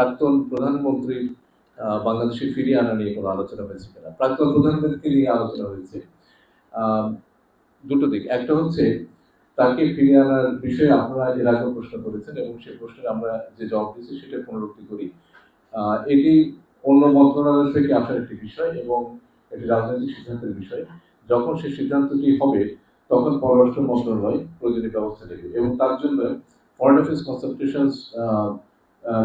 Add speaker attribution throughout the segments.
Speaker 1: প্রাক্তন প্রধানমন্ত্রীর বাংলাদেশে ফিরিয়ে আনা নিয়ে কোনো আলোচনা হয়েছে কিনা? প্রাক্তন প্রধানমন্ত্রীকে নিয়ে আলোচনা হয়েছে। দুটো দিক। একটা হচ্ছে, তাকে ফিরিয়ে আনার বিষয়ে আপনারা এর আগেও প্রশ্ন করেছেন এবং সেই প্রশ্নের আমরা যে জবাব দিয়েছি সেটা পুনরুক্তি করি। এটি অন্য মন্ত্রণালয় থেকে আসার একটি বিষয় এবং এটি রাজনৈতিক সিদ্ধান্তের বিষয়। যখন সেই সিদ্ধান্তটি হবে, তখন পররাষ্ট্র মন্ত্রণালয় প্রয়োজনীয় ব্যবস্থা নেবে এবং তার জন্য ফরেন অ্যাফেয়ার্স কনসালটেশনস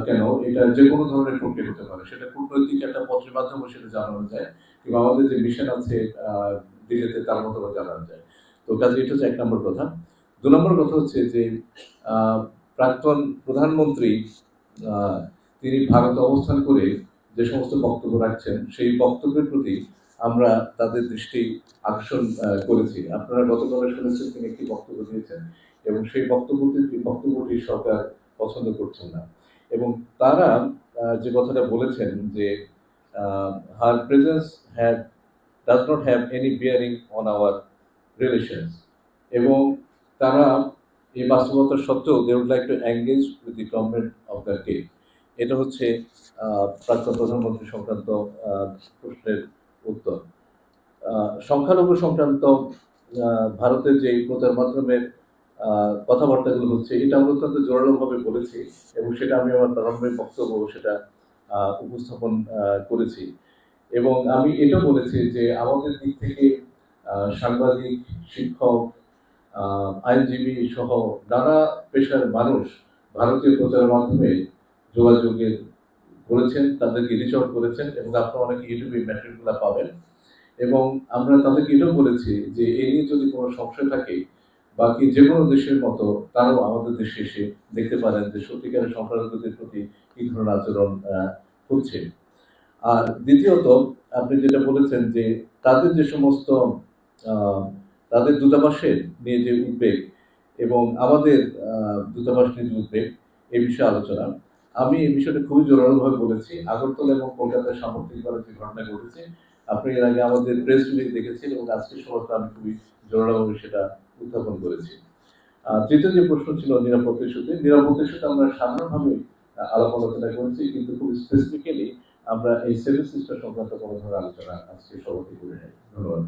Speaker 1: কেন? এটা যে কোনো ধরনের প্রক্রিয়া হতে পারে। সেটা কূটনৈতিক একটা পত্রের মাধ্যমে সেটা জানানো যায়, কিংবা আমাদের যে মিশন আছে দিল্লিতে তার মতো জানানো যায়। তো কাজে এটা হচ্ছে এক নম্বর কথা। দু নম্বর কথা হচ্ছে যে প্রাক্তন প্রধানমন্ত্রী তিনি ভারতে অবস্থান করে যে সমস্ত বক্তব্য রাখছেন, সেই বক্তব্যের প্রতি আমরা তাদের দৃষ্টি আকর্ষণ করেছি। আপনারা গতকালে শুনেছেন তিনি একটি বক্তব্য দিয়েছেন, এবং সেই বক্তব্যটি বক্তব্যটি সরকার পছন্দ করছেন না। এবং তারা যে কথাটা বলেছেন যে her presence have does not have any bearing on our relations এবং তারা এই বাস্তবতা সত্ত্বেও they would like to engage with the government of the day এটা হচ্ছে প্রাক্তন প্রধানমন্ত্রী সংক্রান্ত প্রশ্নের উত্তর। সংখ্যালঘু সংক্রান্ত ভারতের যে প্রচার মাধ্যমের কথাবার্তাগুলো হচ্ছে, এটা আমরা অত্যন্ত জোরালোভাবে বলেছি এবং সেটা আমি আমার প্রারম্ভিক বক্তব্য সেটা উপস্থাপন করেছি। এবং আমি এটা বলেছি যে আমাদের দিক থেকে সাংবাদিক, শিক্ষক আইনজীবী সহ নানা পেশার মানুষ ভারতীয় প্রচারের মাধ্যমে যোগাযোগের করেছেন তাদেরকে রিচ আউট করেছেন এবং আপনারা অনেকে ইউটিউবে ম্যাটেরিয়ালগুলো পাবেন। এবং আমরা তাদেরকে এটাও বলেছি যে এ নিয়ে যদি কোনো সংশয় থাকে বাকি যে কোনো দেশের মতো তারাও আমাদের দেশে এসে দেখতে পারেন যে সত্যিকারের সংখ্যালঘুদের প্রতি কী ধরনের আচরণ হচ্ছে। আর দ্বিতীয়ত, আপনি যেটা বলেছেন যে তাদের যে সমস্ত তাদের দূতাবাসের নিয়ে যে উদ্বেগ এবং আমাদের দূতাবাস নিয়ে যে উদ্বেগ, এ বিষয়ে আলোচনা। আমি এই বিষয়টা খুবই জোরালোভাবে বলেছি। আগরতলা এবং কলকাতায় সাম্প্রতিকভাবে যে ঘটনা ঘটেছে, আপনি এর আগে আমাদের প্রেস রিলিজ দেখেছেন এবং আজকে সভাতে আমি খুবই জোরালোভাবে সেটা উত্থাপন করেছি। তৃতীয় যে প্রশ্ন ছিল নিরাপত্তা ইস্যুতে নিরাপত্তা ইস্যুতে আমরা সাধারণভাবে আলাপ আলোচনা করেছি, কিন্তু খুব স্পেসিফিক্যালি আমরা এই সেভেন সিস্টার সংক্রান্ত কোনো ধরনের আলোচনা আজকে সভাপতি করে নেই ধন্যবাদ।